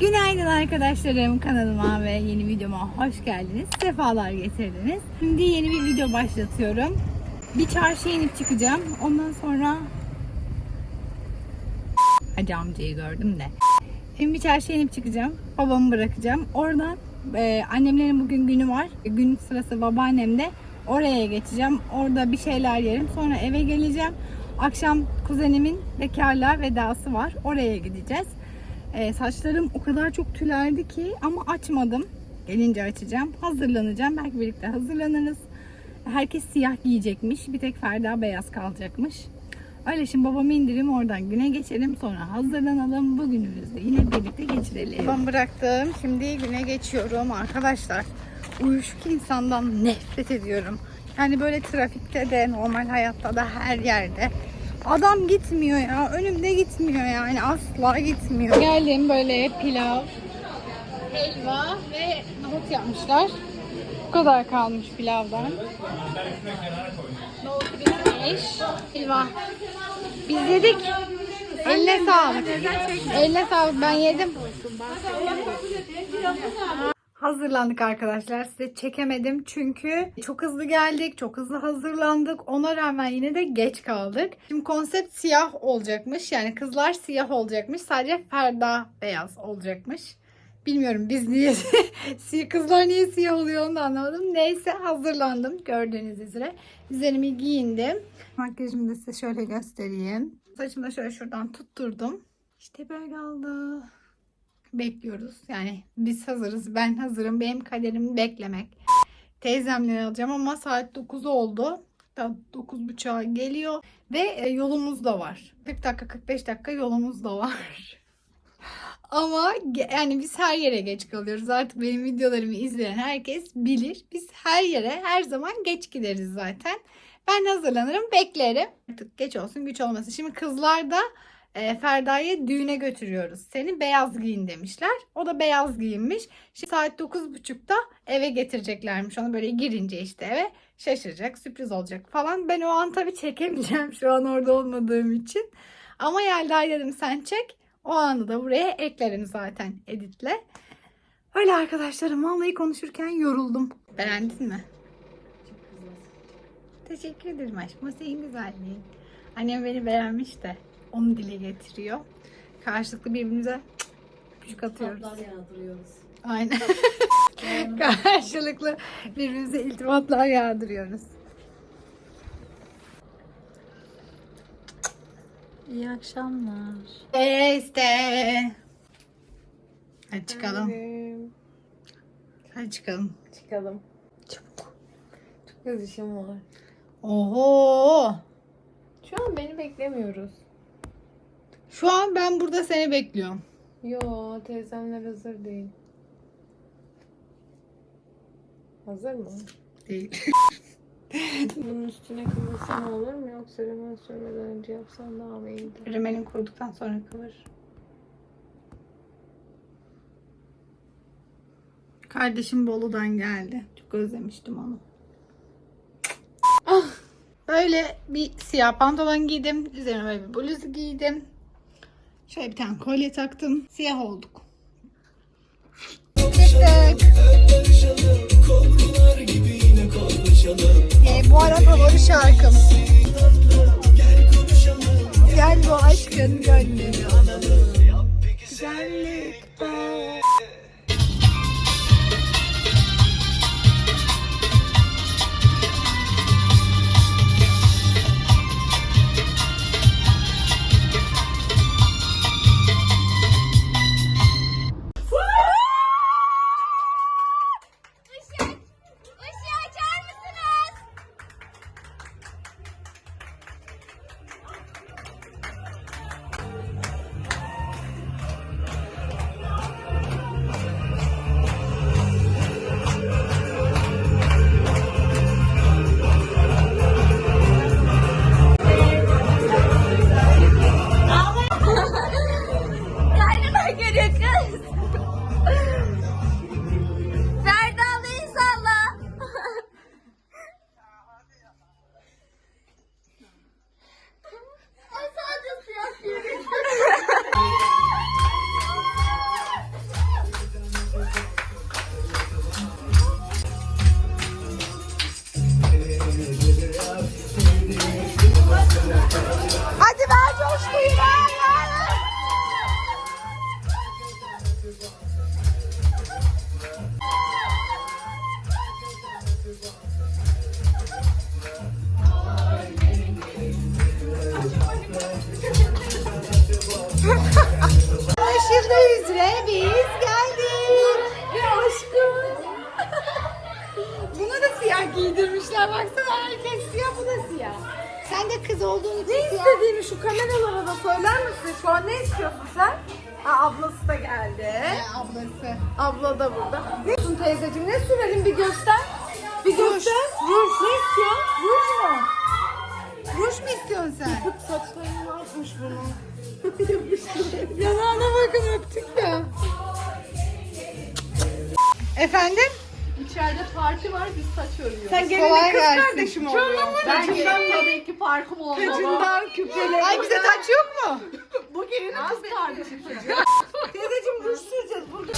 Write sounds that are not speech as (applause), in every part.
Günaydın arkadaşlarım kanalıma ve yeni videoma hoş geldiniz. Sefalar getirdiniz. Şimdi yeni bir video başlatıyorum. Bir çarşıya inip çıkacağım. Ondan sonra Hacı amcayı gördüm de. Şimdi bir çarşıya inip çıkacağım. Babamı bırakacağım. Oradan e, annemlerin bugün günü var. Gün sırası babaannemde. Oraya geçeceğim. Orada bir şeyler yerim. Sonra eve geleceğim. Akşam kuzenimin bekarlığa vedası var. Oraya gideceğiz. E, saçlarım o kadar çok tülerdi ki ama açmadım. Gelince açacağım. Hazırlanacağım. Belki birlikte hazırlanırız. Herkes siyah giyecekmiş. Bir tek Ferda beyaz kalacakmış. Öyle şimdi babamı indireyim oradan güne geçelim. Sonra hazırlanalım. Bugünümüzü de yine birlikte geçirelim. Ben bıraktım. Şimdi güne geçiyorum arkadaşlar. Uyuşuk insandan nefret ediyorum. Yani böyle trafikte de normal hayatta da her yerde. Adam gitmiyor ya. Önümde gitmiyor yani. Asla gitmiyor. Geldim böyle pilav, helva ve nohut yapmışlar. Bu kadar kalmış pilavdan. Nohut bitmiş. Helva. Biz yedik. Eline sağlık. Eline sağlık. Ben yedim. Hazırlandık arkadaşlar. Size çekemedim çünkü çok hızlı geldik, çok hızlı hazırlandık. Ona rağmen yine de geç kaldık. Şimdi konsept siyah olacakmış. Yani kızlar siyah olacakmış. Sadece Ferda beyaz olacakmış. Bilmiyorum biz niye (laughs) kızlar niye siyah oluyor onu da anlamadım. Neyse hazırlandım gördüğünüz üzere. Üzerimi giyindim. Makyajımı da size şöyle göstereyim. Saçımı da şöyle şuradan tutturdum. İşte böyle oldu bekliyoruz. Yani biz hazırız. Ben hazırım. Benim kaderim beklemek. Teyzemle alacağım ama saat 9 oldu. Da 9.30'a geliyor. Ve e, yolumuz da var. 40 dakika 45 dakika yolumuz da var. (laughs) Ama yani biz her yere geç kalıyoruz. Artık benim videolarımı izleyen herkes bilir. Biz her yere her zaman geç gideriz zaten. Ben hazırlanırım, beklerim. Artık geç olsun, güç olmasın. Şimdi kızlar da e, Ferda'yı düğüne götürüyoruz. Seni beyaz giyin demişler. O da beyaz giyinmiş. Şimdi saat 9.30'da eve getireceklermiş. Onu böyle girince işte eve şaşıracak, sürpriz olacak falan. Ben o an tabii çekemeyeceğim şu an orada olmadığım için. Ama Yelda dedim sen çek. O anı da buraya eklerim zaten editle. Öyle arkadaşlarım vallahi konuşurken yoruldum. Beğendin mi? Teşekkür ederim aşkım. O senin güzelliğin. Annem beni beğenmiş de onu dile getiriyor. Karşılıklı birbirimize küçük atıyoruz. Tatlar yağdırıyoruz. Aynen. (laughs) (laughs) Karşılıklı birbirimize iltifatlar yağdırıyoruz. İyi akşamlar. İşte. Hadi çıkalım. Hadi çıkalım. Çıkalım. Çok. Çok az işim var. Oho. Şu an beni beklemiyoruz. Şu an ben burada seni bekliyorum. Yo teyzemler hazır değil. Hazır mı? Değil. (laughs) Bunun üstüne kıvırsam olur mu yoksa hemen söylemeden önce yapsam daha mı iyiydi? Rimelin kuruduktan sonra kıvır. Kardeşim Bolu'dan geldi. Çok özlemiştim onu. Ah, böyle bir siyah pantolon giydim. Üzerine böyle bir bluz giydim. Şöyle bir tane kolye taktım. Siyah olduk. Çıktık. Ee, bu ara favori şarkım. Gel bu aşkın gönlünü alalım. Güzellikte. Işık! Ve biz geldik. Ve aşkım. Bunu da siyah giydirmişler. Baksana herkes siyah bu da siyah. Sen de kız olduğun için Ne siyah. istediğini şu kameralara da söyler misin? Şu an ne istiyorsun sen? Ha, ablası da geldi. Ee, ablası. Abla da burada. Ne istiyorsun teyzeciğim? Ne sürelim bir göster. Bir göster. Ruj. Ne istiyorsun? Ruj mu? Ruj mu istiyorsun sen? Saçlarını ne yapmış bunu? (laughs) Yanağına bakın öptük de. Efendim? İçeride parti var biz saç örüyoruz. Sen Kolay kız gelsin. kardeşim oluyorsun. ben gelin tabii ki parkım olmalı. Tacından küpeleri. Ay bize taç yok mu? Bu gelinin kız kardeşi çocuğu. Teyzeciğim ruj süreceğiz. Burada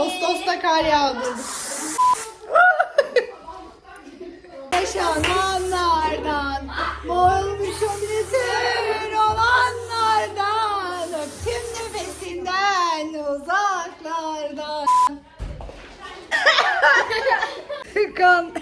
Ağustos'ta kar yağdı. Yaşananlardan, boğulmuşum bütün olanlardan, öptüm nefesinden uzaklardan. (laughs) Kan.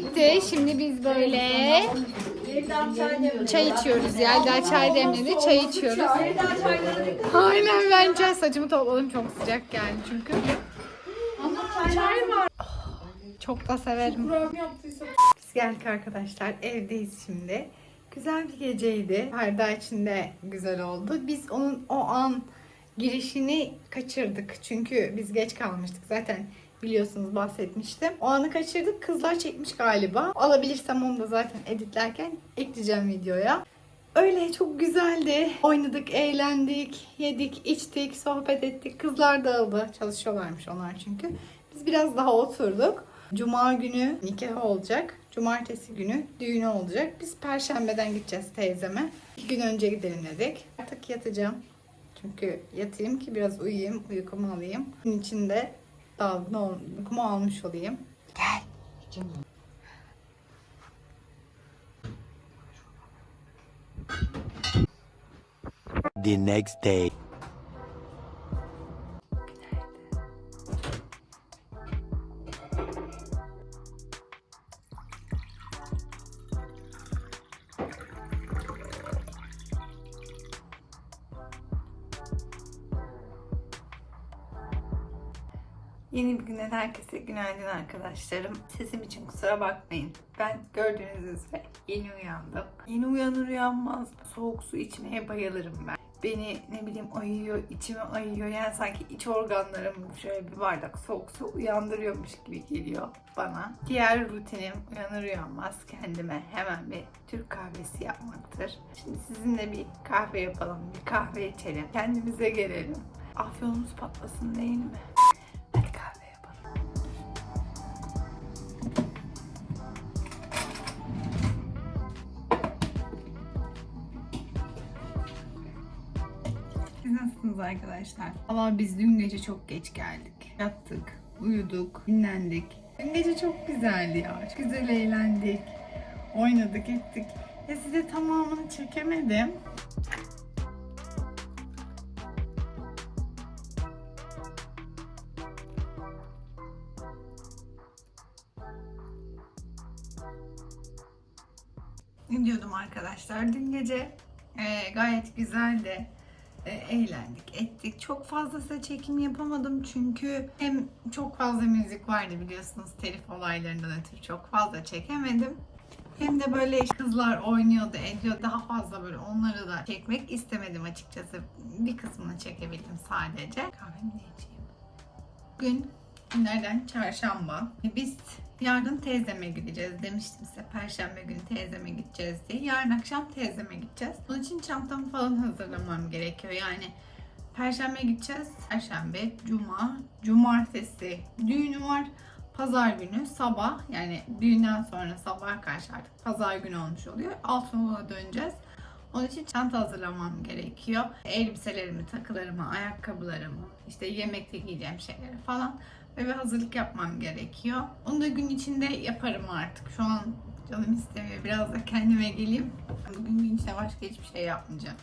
Bitti. Şimdi biz böyle çay içiyoruz. Yelda çay demledi. Çay içiyoruz. Aynen ben çay saçımı topladım. Çok sıcak geldi çünkü. Oh, Çok da severim. Biz geldik arkadaşlar. Evdeyiz şimdi. Güzel bir geceydi. Perde içinde güzel oldu. Biz onun o an girişini kaçırdık. Çünkü biz geç kalmıştık. Zaten biliyorsunuz bahsetmiştim. O anı kaçırdık. Kızlar çekmiş galiba. Alabilirsem onu da zaten editlerken ekleyeceğim videoya. Öyle çok güzeldi. Oynadık, eğlendik, yedik, içtik, sohbet ettik. Kızlar dağıldı. Çalışıyorlarmış onlar çünkü. Biz biraz daha oturduk. Cuma günü nikah olacak. Cumartesi günü düğünü olacak. Biz perşembeden gideceğiz teyzeme. İki gün önce gidelim dedik. Artık yatacağım. Çünkü yatayım ki biraz uyuyayım, uykumu alayım. Gün içinde dalgın ol, uykumu almış olayım. Gel. the next day. Günaydın arkadaşlarım. Sesim için kusura bakmayın. Ben gördüğünüz üzere yeni uyandım. Yeni uyanır uyanmaz soğuk su içmeye bayılırım ben. Beni ne bileyim ayıyor, içime ayıyor. Yani sanki iç organlarım şöyle bir bardak soğuk su uyandırıyormuş gibi geliyor bana. Diğer rutinim uyanır uyanmaz kendime hemen bir Türk kahvesi yapmaktır. Şimdi sizinle bir kahve yapalım, bir kahve içelim. Kendimize gelelim. Afyonumuz patlasın değil mi? Hadi kahve Nasılsınız arkadaşlar? Valla biz dün gece çok geç geldik. Yattık, uyuduk, dinlendik. Dün gece çok güzeldi ya. Çok güzel eğlendik. Oynadık, ettik. Ya size tamamını çekemedim. Ne diyordum arkadaşlar? Dün gece e, gayet güzeldi. E, eğlendik, ettik. Çok fazla size çekim yapamadım çünkü hem çok fazla müzik vardı biliyorsunuz telif olaylarından ötürü çok fazla çekemedim. Hem de böyle kızlar oynuyordu, ediyor. Daha fazla böyle onları da çekmek istemedim açıkçası. Bir kısmını çekebildim sadece. Kahvemi de içeyim. Bugün günlerden çarşamba. Biz yarın teyzeme gideceğiz demiştim size. Perşembe günü teyzeme gideceğiz diye. Yarın akşam teyzeme gideceğiz. Bunun için çantamı falan hazırlamam gerekiyor. Yani Perşembe gideceğiz. Perşembe, cuma, cumartesi düğünü var. Pazar günü sabah yani düğünden sonra sabah karşı artık pazar günü olmuş oluyor. Altınoluk'a döneceğiz. Onun için çanta hazırlamam gerekiyor. Elbiselerimi, takılarımı, ayakkabılarımı, işte yemekte giyeceğim şeyleri falan ve bir hazırlık yapmam gerekiyor. Onu da gün içinde yaparım artık. Şu an canım istemiyor. Biraz da kendime geleyim. Bugün gün içinde başka hiçbir şey yapmayacağım.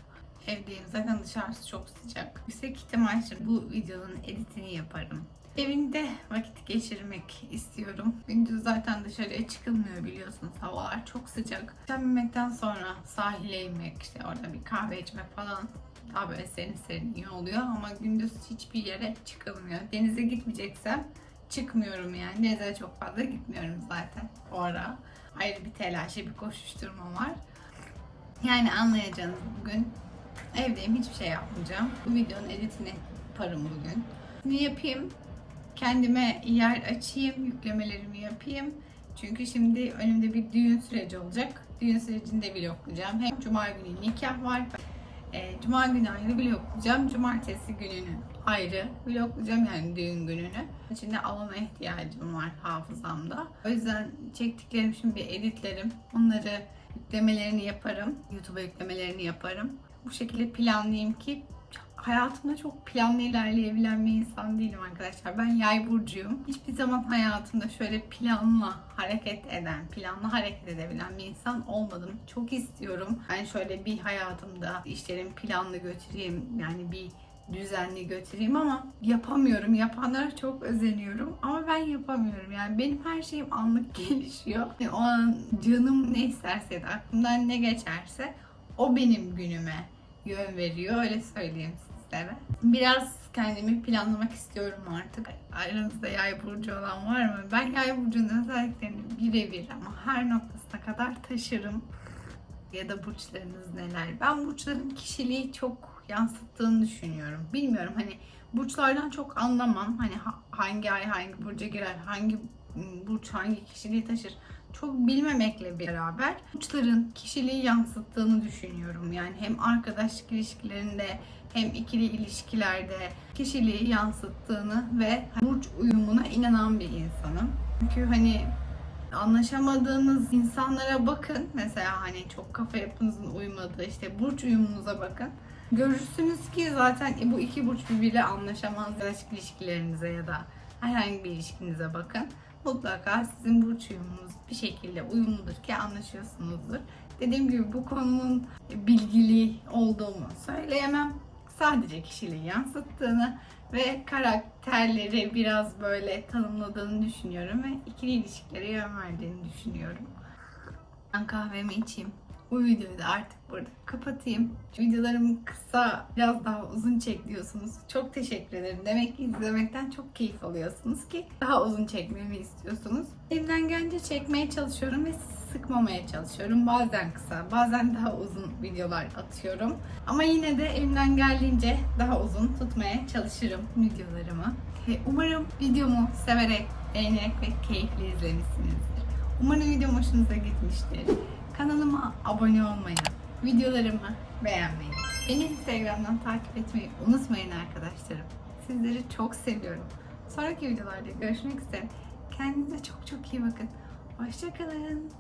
Evdeyim. Zaten dışarısı çok sıcak. Yüksek ihtimal bu videonun editini yaparım. Evimde vakit geçirmek istiyorum. Gündüz zaten dışarıya çıkılmıyor biliyorsunuz. Havalar çok sıcak. Akşam sonra sahile inmek, işte orada bir kahve içmek falan daha böyle serin serin iyi oluyor ama gündüz hiçbir yere çıkılmıyor. Denize gitmeyeceksem çıkmıyorum yani. Denize çok fazla gitmiyorum zaten o ara. Ayrı bir telaşı, bir koşuşturma var. Yani anlayacağınız bugün evdeyim hiçbir şey yapmayacağım. Bu videonun editini yaparım bugün. Ne yapayım? Kendime yer açayım, yüklemelerimi yapayım. Çünkü şimdi önümde bir düğün süreci olacak. Düğün sürecinde vloglayacağım. Hem cuma günü nikah var. E, cuma günü ayrı vloglayacağım. Cumartesi gününü ayrı vloglayacağım yani düğün gününü. Şimdi alana ihtiyacım var hafızamda. O yüzden çektiklerim şimdi editlerim. Onları yüklemelerini yaparım. YouTube'a yüklemelerini yaparım. Bu şekilde planlayayım ki hayatımda çok planlı ilerleyebilen bir insan değilim arkadaşlar. Ben yay burcuyum. Hiçbir zaman hayatımda şöyle planla hareket eden, planlı hareket edebilen bir insan olmadım. Çok istiyorum. Ben şöyle bir hayatımda işlerimi planlı götüreyim. Yani bir düzenli götüreyim ama yapamıyorum. Yapanlara çok özeniyorum ama ben yapamıyorum. Yani benim her şeyim anlık (laughs) gelişiyor. Yani o an canım ne isterse aklımdan ne geçerse o benim günüme yön veriyor. Öyle söyleyeyim sizlere. Biraz kendimi planlamak istiyorum artık. Aranızda yay burcu olan var mı? Ben yay burcunun özelliklerini birebir ama her noktasına kadar taşırım. Ya da burçlarınız neler? Ben burçların kişiliği çok yansıttığını düşünüyorum. Bilmiyorum hani burçlardan çok anlamam. Hani ha- hangi ay hangi burca girer, hangi ım, burç hangi kişiliği taşır çok bilmemekle beraber burçların kişiliği yansıttığını düşünüyorum. Yani hem arkadaşlık ilişkilerinde hem ikili ilişkilerde kişiliği yansıttığını ve burç uyumuna inanan bir insanım. Çünkü hani anlaşamadığınız insanlara bakın. Mesela hani çok kafa yapınızın uymadığı işte burç uyumunuza bakın. Görürsünüz ki zaten bu iki burç birbiriyle anlaşamaz ilişkilerinize ya da herhangi bir ilişkinize bakın. Mutlaka sizin burç uyumunuz bir şekilde uyumludur ki anlaşıyorsunuzdur. Dediğim gibi bu konunun bilgili olduğumu söyleyemem. Sadece kişiliği yansıttığını ve karakterleri biraz böyle tanımladığını düşünüyorum ve ikili ilişkilere yön verdiğini düşünüyorum. Ben kahvemi içeyim. Bu videoyu da artık burada kapatayım. Videolarım kısa, biraz daha uzun çek diyorsunuz. Çok teşekkür ederim. Demek ki izlemekten çok keyif alıyorsunuz ki daha uzun çekmemi istiyorsunuz. Elimden gelince çekmeye çalışıyorum ve sıkmamaya çalışıyorum. Bazen kısa, bazen daha uzun videolar atıyorum. Ama yine de elimden geldiğince daha uzun tutmaya çalışırım videolarımı. Umarım videomu severek, beğenerek ve keyifli izlemişsinizdir. Umarım videom hoşunuza gitmiştir. Kanalıma abone olmayı, videolarımı beğenmeyi, beni Instagram'dan takip etmeyi unutmayın arkadaşlarım. Sizleri çok seviyorum. Sonraki videolarda görüşmek üzere. Kendinize çok çok iyi bakın. Hoşçakalın.